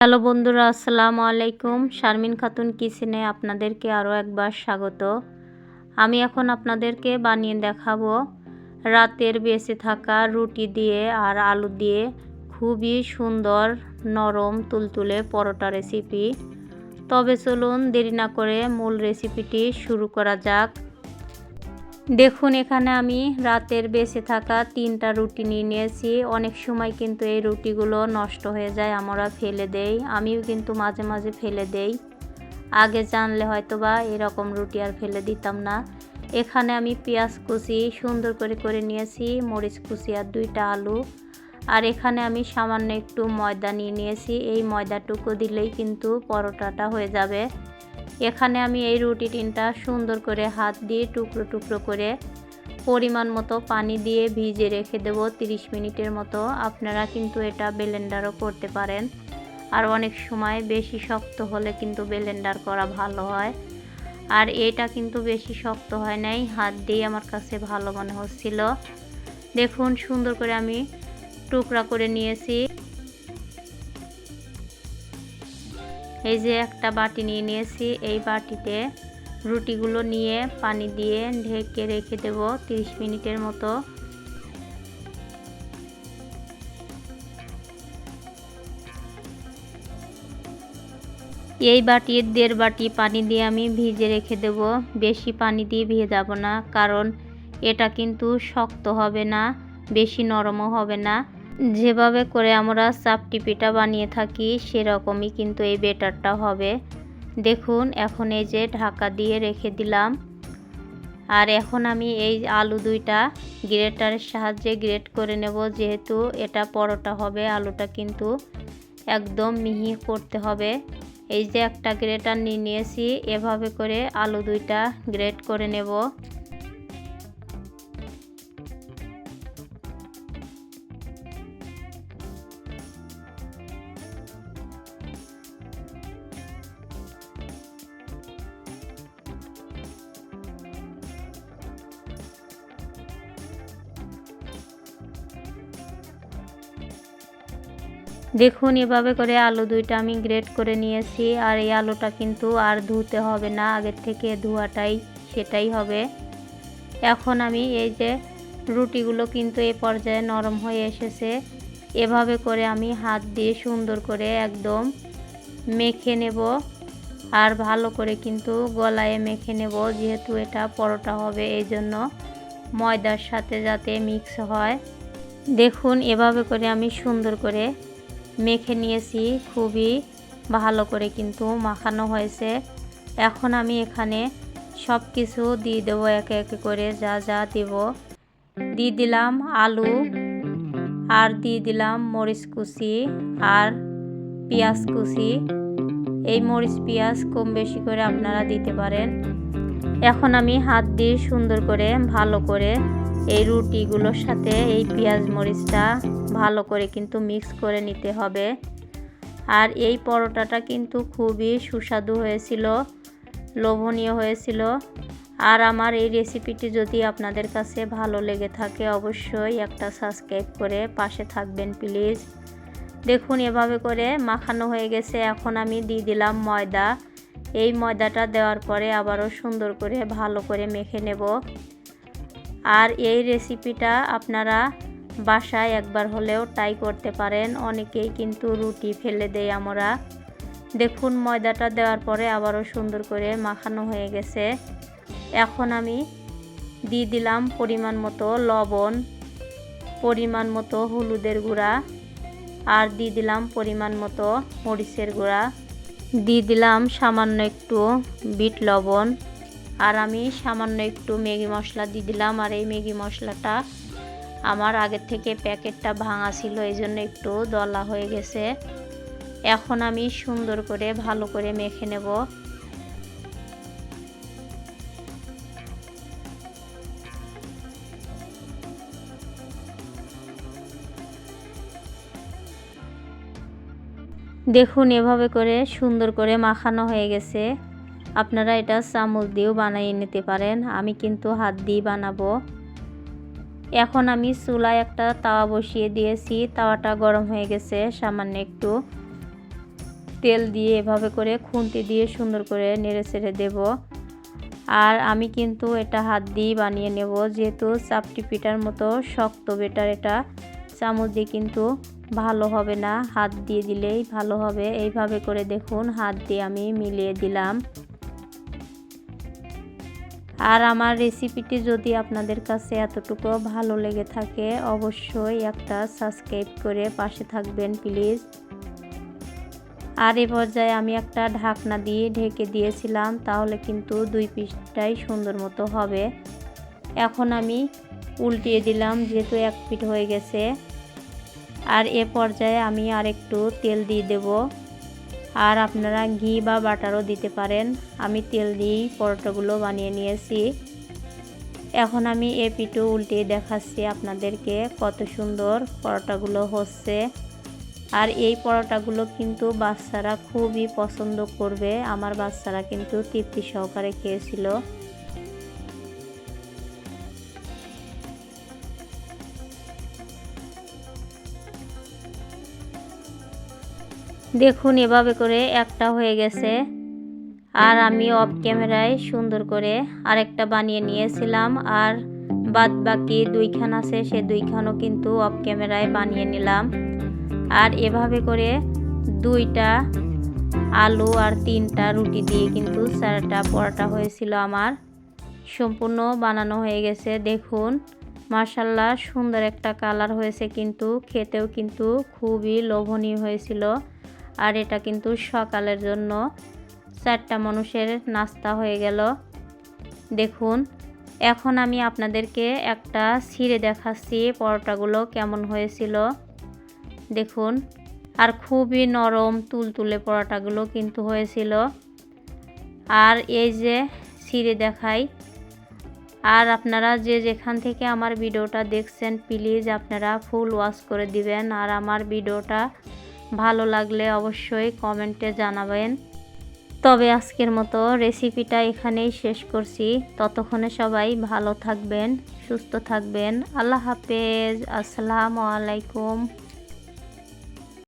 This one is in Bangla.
হ্যালো বন্ধুরা, আসসালামু আলাইকুম। শারমিন খাতুন কিচেনে আপনাদেরকে আরও একবার স্বাগত। আমি এখন আপনাদেরকে বানিয়ে দেখাবো রাতের বেঁচে থাকা রুটি দিয়ে আর আলু দিয়ে খুবই সুন্দর নরম তুলতুলে পরোটা রেসিপি। তবে চলুন দেরি না করে মূল রেসিপিটি শুরু করা যাক। দেখুন, এখানে আমি রাতের বেঁচে থাকা তিনটা রুটি নিয়ে নিয়েছি। অনেক সময় কিন্তু এই রুটিগুলো নষ্ট হয়ে যায়, আমরা ফেলে দেই। আমিও কিন্তু মাঝে মাঝে ফেলে দেই। আগে জানলে হয়তো বা এরকম রুটি আর ফেলে দিতাম না। এখানে আমি পেঁয়াজ কুচি সুন্দর করে করে নিয়েছি, মরিচ কুচি আর দুইটা আলু। আর এখানে আমি সামান্য একটু ময়দা নিয়ে নিয়েছি। এই ময়দাটুকু দিলেই কিন্তু পরোটাটা হয়ে যাবে। এখানে আমি এই রুটি টিনটা সুন্দর করে হাত দিয়ে টুকরো টুকরো করে পরিমাণ মতো পানি দিয়ে ভিজে রেখে দেবো 30 মিনিটের মতো। আপনারা কিন্তু এটা বেলেন্ডারও করতে পারেন। আর অনেক সময় বেশি শক্ত হলে কিন্তু বেলেন্ডার করা ভালো হয়। আর এটা কিন্তু বেশি শক্ত হয় নাই, হাত দিয়ে আমার কাছে ভালো মনে হচ্ছিল। দেখুন, সুন্দর করে আমি টুকরা করে নিয়েছি। এই যে একটা বাটি নিয়ে নিয়েছি, এই বাটিতে রুটিগুলো নিয়ে পানি দিয়ে ঢেকে রেখে দেব 30 মিনিটের মতো। এই বাটির দেড় বাটি পানি দিয়ে আমি ভিজে রেখে দেব। বেশি পানি দিয়ে ভেজাবো না, কারণ এটা কিন্তু শক্ত হবে না, বেশি নরমও হবে না। যেভাবে করে আমরা চাপটি পিঠা বানিয়ে থাকি, সেরকমই কিন্তু এই বেটারটা হবে। দেখুন, এখন এই যে ঢাকা দিয়ে রেখে দিলাম। আর এখন আমি এই আলু দুইটা গ্রেটারের সাহায্যে গ্রেট করে নেব, যেহেতু এটা পরোটা হবে, আলুটা কিন্তু একদম মিহি করতে হবে। এই যে একটা গ্রেটার নিয়ে নিয়েছি, এভাবে করে আলু দুইটা গ্রেট করে নেব। দেখুন, এভাবে করে আলু দুইটা আমি গ্রেট করে নিয়েছি। আর এই আলুটা কিন্তু আর ধুতে হবে না, আগের থেকে ধোয়াটাই সেটাই হবে। এখন আমি এই যে রুটিগুলো কিন্তু এই পর্যায়ে নরম হয়ে এসেছে। এভাবে করে আমি হাত দিয়ে সুন্দর করে একদম মেখে নেব। আর ভালো করে কিন্তু গলায় মেখে নেব, যেহেতু এটা পরোটা হবে এই জন্য ময়দার সাথে যাতে মিক্স হয়। দেখুন, এভাবে করে আমি সুন্দর করে মেখে নিয়েছি, খুবই ভালো করে কিন্তু মাখানো হয়েছে। এখন আমি এখানে সব কিছু দিয়ে দেবো, একে একে করে যা যা দেব। দিয়ে দিলাম আলু, আর দিয়ে দিলাম মরিচ কুচি আর পেঁয়াজ কুচি। এই মরিচ পেঁয়াজ কম বেশি করে আপনারা দিতে পারেন। এখন আমি হাত দিয়ে সুন্দর করে, ভালো করে এই রুটিগুলোর সাথে এই পেঁয়াজ মরিচটা ভালো করে কিন্তু মিক্স করে নিতে হবে। আর এই পরোটাটা কিন্তু খুবই সুস্বাদু হয়েছিল, লোভনীয় হয়েছিল। আর আমার এই রেসিপিটি যদি আপনাদের কাছে ভালো লেগে থাকে, অবশ্যই একটা সাবস্ক্রাইব করে পাশে থাকবেন, প্লিজ। দেখুন, এভাবে করে মাখানো হয়ে গেছে। এখন আমি দিয়ে দিলাম ময়দা। এই ময়দাটা দেওয়ার পরে আবারও সুন্দর করে ভালো করে মেখে নেব। আর এই রেসিপিটা আপনারা বাসায় একবার হলেও ট্রাই করতে পারেন। অনেকেই কিন্তু রুটি ফেলে দেয় আমরা। দেখুন, ময়দাটা দেওয়ার পরে আবারও সুন্দর করে মাখানো হয়ে গেছে। এখন আমি দিয়ে দিলাম পরিমাণ মতো লবণ, পরিমাণ মতো হলুদের গুঁড়া, আর দিয়ে দিলাম পরিমাণ মতো মরিচের গুঁড়া। দিয়ে দিলাম সামান্য একটু বিট লবণ। আর আমি সামান্য একটু ম্যাগি মশলা দিয়ে দিলাম, আর এই ম্যাগি মশলাটা আমার আগের থেকে প্যাকেটটা ভাঙা ছিল, এই জন্য একটু দলা হয়ে গেছে। এখন আমি সুন্দর করে ভালো করে মেখে নেব। দেখুন, এভাবে করে সুন্দর করে মাখানো হয়ে গেছে। আপনারা এটা চামচ দিয়েও বানিয়ে নিতে পারেন। আমি কিন্তু হাত দিয়ে বানাবো। এখন আমি চুলায় একটা তাওয়া বসিয়ে দিয়েছি। তাওয়াটা গরম হয়ে গেছে, সামান্য একটু তেল দিয়ে এভাবে করে খুন্তি দিয়ে সুন্দর করে নেড়ে ছেড়ে দেবো। আর আমি কিন্তু এটা হাত দিয়ে বানিয়ে নেব। যেহেতু চাপটি পিঠার মতো শক্ত বেটার এটা, চামচ দিয়ে কিন্তু ভালো হবে না। হাত দিয়ে দিলেই ভালো হবে। এইভাবে করে দেখুন, হাত দিয়ে আমি মিলিয়ে দিলাম। আর আমার রেসিপিটি যদি আপনাদের কাছে এতটুকু ভালো লেগে থাকে, অবশ্যই একটা সাবস্ক্রাইব করে পাশে থাকবেন প্লিজ আর এ পর্যায়ে আমি একটা ঢাকনা দিয়ে ঢেকে দিয়েছিলাম, তাহলে কিন্তু দুই পিসটাই সুন্দর মতো হবে। এখন আমি উল্টিয়ে দিলাম, যেহেতু এক পিঠ হয়ে গেছে। আর এ পর্যায়ে আমি আর একটু তেল দিয়ে দেব। আর আপনারা ঘি বা বাটারও দিতে পারেন। আমি তেল দিয়েই পরোটাগুলো বানিয়ে নিয়েছি। এখন আমি এ পিঠু উল্টিয়ে দেখাচ্ছি আপনাদেরকে কত সুন্দর পরোটাগুলো হচ্ছে। আর এই পরোটাগুলো কিন্তু বাচ্চারা খুবই পছন্দ করবে। আমার বাচ্চারা কিন্তু তৃপ্তি সহকারে খেয়েছিল। দেখুন, এভাবে করে একটা হয়ে গেছে। আর আমি অফ ক্যামেরায় সুন্দর করে আরেকটা বানিয়ে নিয়েছিলাম। আর বাদ বাকি দুইখান আছে, সে দুইখানও কিন্তু অফ ক্যামেরায় বানিয়ে নিলাম। আর এভাবে করে দুইটা আলু আর তিনটা রুটি দিয়ে কিন্তু চারটা পরোটা হয়েছিল আমার। সম্পূর্ণ বানানো হয়ে গেছে, দেখুন। মার্শাল্লাহ সুন্দর একটা কালার হয়েছে কিন্তু, খেতেও কিন্তু খুবই লোভনীয় হয়েছিল। আর এটা কিন্তু সকালের জন্য। চারটা মানুষের নাস্তা হয়ে গেল। দেখুন, এখন আমি আপনাদেরকে একটা ছিঁড়ে দেখাচ্ছি পরোটাগুলো কেমন হয়েছিল। দেখুন, আর খুবই নরম তুলতুলে পরোটাগুলো কিন্তু হয়েছিল। আর এই যে ছিঁড়ে দেখাই, আর আপনারা যে যেখান থেকে আমার ভিডিওটা দেখছেন, প্লিজ আপনারা ফুল ওয়াশ করে দিবেন। আর আমার ভিডিওটা ভালো লাগলে অবশ্যই কমেন্টে জানাবেন। তবে আজকের মতো রেসিপিটা এখানেই শেষ করছি। ততক্ষণে সবাই ভালো থাকবেন, সুস্থ থাকবেন। আল্লাহ হাফেজ। আসসালামু আলাইকুম।